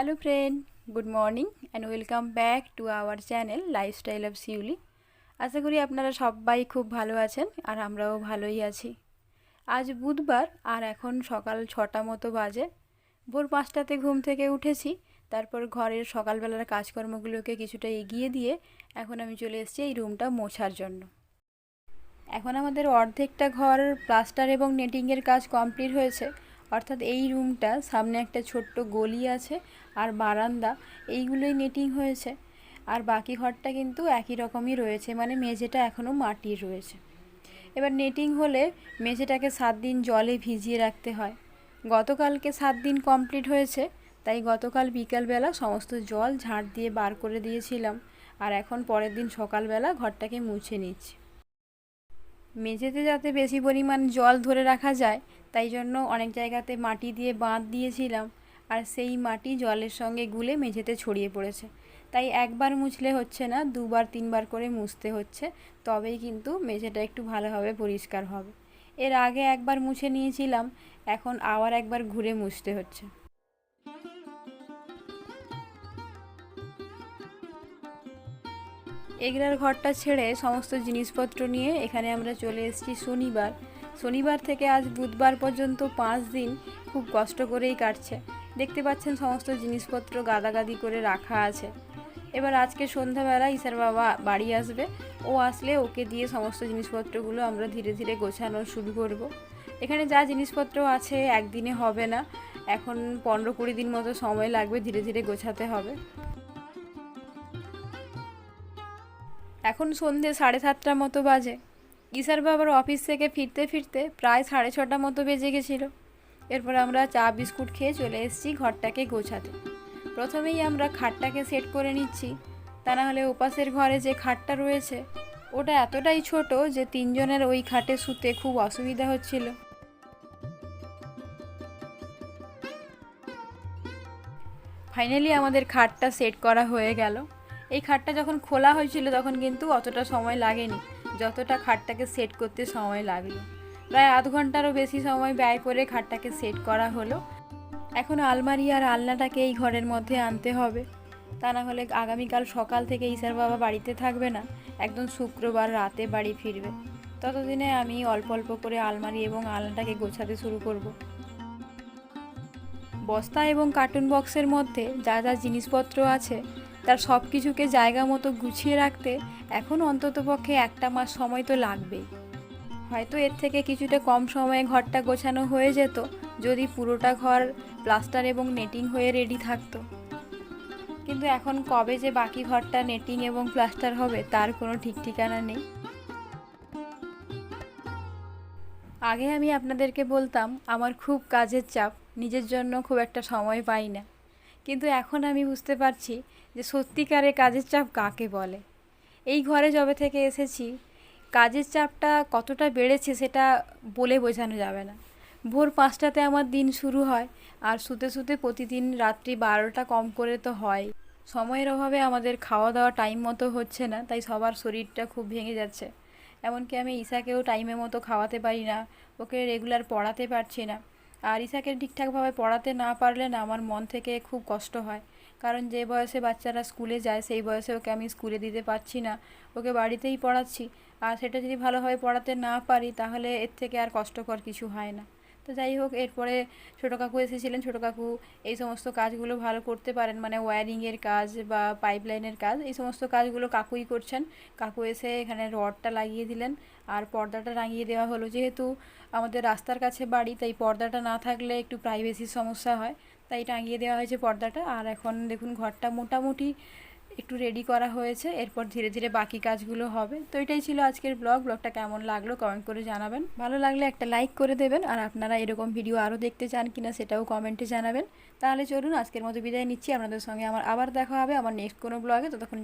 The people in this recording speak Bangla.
Hello friend good morning and welcome back to our channel lifestyle of Shiuli আশা করি আপনারা সবাই খুব ভালো আছেন আর আমরাও ভালোই আছি। আজ বুধবার আর এখন সকাল ছটা মতো বাজে। ভোর পাঁচটাতে ঘুম থেকে উঠেছি, তারপর ঘরের সকালবেলার কাজকর্মগুলোকে কিছুটা এগিয়ে দিয়ে এখন আমি চলে এসেছি এই রুমটা মোছার জন্য। এখন আমাদের অর্ধেকটা ঘর প্লাস্টার এবং নেটিংয়ের কাজ কমপ্লিট হয়েছে। অর্থাৎ এই রুমটা, সামনে একটা ছোট্ট গলি আছে আর বারান্দা, এইগুলোই নেটিং হয়েছে। আর বাকি ঘরটা কিন্তু একই রকমই রয়েছে মানে মেঝেটা এখনও মাটির রয়েছে। এবার নেটিং হলে মেঝেটাকে সাত দিন জলে ভিজিয়ে রাখতে হয়। গতকালকে সাত দিন কমপ্লিট হয়েছে, তাই গতকাল বিকালবেলা সমস্ত জল ঝাড় দিয়ে বার করে দিয়েছিলাম। আর এখন পরের দিন সকালবেলা ঘরটাকে মুছে নিচ্ছি। মেঝেতে যাতে বেশি পরিমাণ জল ধরে রাখা যায়, তাই জন্য অনেক জায়গাতে মাটি দিয়ে বাঁধ দিয়েছিলাম, আর সেই মাটি জলের সঙ্গে গুলে মেঝেতে ছড়িয়ে পড়েছে। তাই একবার মুছলে হচ্ছে না, দুবার তিনবার করে মুছতে হচ্ছে, তবেই কিন্তু মেঝেটা একটু ভালোভাবে পরিষ্কার হবে। এর আগে একবার মুছে নিয়েছিলাম, এখন আবার একবার ঘুরে মুছতে হচ্ছে। এগরার ঘরটা ছেড়ে সমস্ত জিনিসপত্র নিয়ে এখানে আমরা চলে এসেছি শনিবার। শনিবার থেকে আজ বুধবার পর্যন্ত পাঁচ দিন খুব কষ্ট করেই কাটছে। দেখতে পাচ্ছেন সমস্ত জিনিসপত্র গাদাগাদি করে রাখা আছে। এবার আজকে সন্ধ্যাবেলা ইসার বাবা বাড়ি আসবে। ও আসলে ওকে দিয়ে সমস্ত জিনিসপত্রগুলো আমরা ধীরে ধীরে গোছানো শুরু করব। এখানে যা জিনিসপত্র আছে একদিনে হবে না। এখন পনেরো কুড়ি দিন মতো সময় লাগবে ধীরে ধীরে গোছাতে হবে। এখন সন্ধে সাড়ে সাতটার মতো বাজে। ইসার বাবার অফিস থেকে ফিরতে ফিরতে প্রায় সাড়ে ছটা মতো বেজে গেছিল। এরপর আমরা চা, বিস্কুট খেয়ে চলে এসেছি ঘরটাকে গোছাতে। প্রথমেই আমরা খাটটাকে সেট করে নিচ্ছি। তা না হলে ওপাশের ঘরে যে খাটটা রয়েছে, ওটা এতটাই ছোট যে তিনজনের ওই খাটে শুতে খুব অসুবিধা হচ্ছিল। ফাইনালি আমাদের খাটটা সেট করা হয়ে গেল। এই খাটটা যখন খোলা হয়েছিল তখন কিন্তু অতটা সময় লাগেনি। যতটা খাটটাকে সেট করতে সময় লাগল। প্রায় আধ ঘন্টারও বেশি সময় ব্যয় করে খাটটাকে সেট করা হলো। এখন আলমারি আর আলনাটাকে এই ঘরের মধ্যে আনতে হবে। তা না হলে আগামীকাল সকাল থেকে ইসার বাবা বাড়িতে থাকবে না, একদম শুক্রবার রাতে বাড়ি ফিরবে। ততদিনে আমি অল্প অল্প করে আলমারি এবং আলনাটাকে গোছাতে শুরু করব। বস্তা এবং কার্টুন বক্সের মধ্যে যা যা জিনিসপত্র আছে তার সব কিছুকে জায়গা মতো গুছিয়ে রাখতে এখন অন্ততপক্ষে একটা মাস সময় তো লাগবেই। হয়তো এর থেকে কিছুটা কম সময়ে ঘরটা গোছানো হয়ে যেত, যদি পুরোটা ঘর প্লাস্টার এবং নেটিং হয়ে রেডি থাকতো। কিন্তু এখন কবে যে বাকি ঘরটা নেটিং এবং প্লাস্টার হবে, তার কোনো ঠিক ঠিকানা নেই। আগে আমি আপনাদেরকে বলতাম, আমার খুব কাজের চাপ, নিজের জন্য খুব একটা সময় পাই না। কিন্তু এখন আমি বুঝতে পারছি যে সত্যিকারে কাজের চাপ কাকে বলে। এই ঘরে যবে থেকে এসেছি, কাজের চাপটা কতটা বেড়েছে সেটা বলে বোঝানো যাবে না। ভোর পাঁচটাতে আমার দিন শুরু হয় আর শুতে শুতে প্রতিদিন রাত্রি বারোটা কম করে তো হয়। সময়ের অভাবে আমাদের খাওয়া দাওয়া টাইম মতো হচ্ছে না, তাই সবার শরীরটা খুব ভেঙে যাচ্ছে। এমনকি আমি ঈশাকেও টাইমে মতো খাওয়াতে পারি না, ওকে রেগুলার পড়াতে পারছি না। আর ইসাকে ঠিকঠাকভাবে পড়াতে না পারলে না আমার মন থেকে খুব কষ্ট হয়। কারণ যে বয়সে বাচ্চারা স্কুলে যায়, সেই বয়সে ওকে আমি স্কুলে দিতে পারছি না। ওকে বাড়িতেই পড়াচ্ছি। আর সেটা যদি ভালোভাবে পড়াতে না পারি, তাহলে এর থেকে আর কষ্টকর কিছু হয় না। তো যাই হোক, এরপরে ছোটো কাকু এসেছিলেন। ছোটো কাকু এই সমস্ত কাজগুলো ভালো করতে পারেন মানে ওয়্যারিংয়ের কাজ বা পাইপলাইনের কাজ, এই সমস্ত কাজগুলো কাকুই করছেন। কাকু এসে এখানে রডটা লাগিয়ে দিলেন আর পর্দাটা টাঙিয়ে দেওয়া হলো। যেহেতু আমাদের রাস্তার কাছে বাড়ি, তাই পর্দাটা না থাকলে একটু প্রাইভেসির সমস্যা হয়। তাই টাঙিয়ে দেওয়া হয়েছে পর্দাটা। আর এখন দেখুন, ঘরটা মোটামুটি একটু রেডি করা হয়েছে, এরপর ধীরে ধীরে বাকি কাজগুলো হবে। তো এটাই ছিল আজকের ব্লগ ব্লগটা কেমন লাগল কমেন্ট করে জানাবেন। ভালো লাগলে একটা লাইক করে দেবেন, আর আপনারা এরকম ভিডিও আরও দেখতে চান কিনা সেটাও কমেন্টে জানাবেন। তাহলে চলুন, আজকের মতো বিদায় নিচ্ছি। আপনাদের সঙ্গে আমার আবার দেখা হবে, আমার নেক্সট কোনো ব্লগে ততক্ষণ